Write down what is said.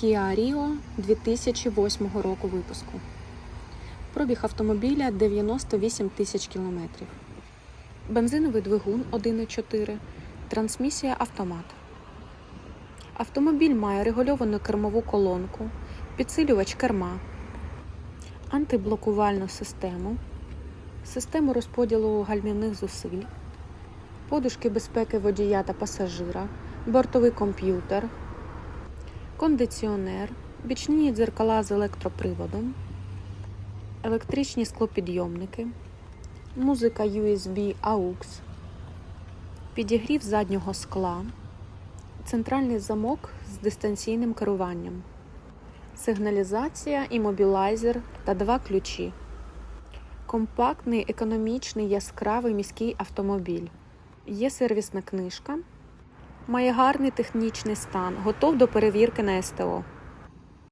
Kia Rio 2008 року випуску. Пробіг автомобіля 98 тисяч кілометрів. Бензиновий двигун 1.4, трансмісія автомат. Автомобіль має регульовану кермову колонку, підсилювач керма, антиблокувальну систему, систему розподілу гальмівних зусиль, подушки безпеки водія та пасажира, бортовий комп'ютер, кондиціонер, бічні дзеркала з електроприводом, електричні склопідйомники, музика USB AUX, підігрів заднього скла, центральний замок з дистанційним керуванням, сигналізація, імобілайзер та два ключі. Компактний, економічний, яскравий міський автомобіль. Є сервісна книжка. Має гарний технічний стан, готов до перевірки на СТО.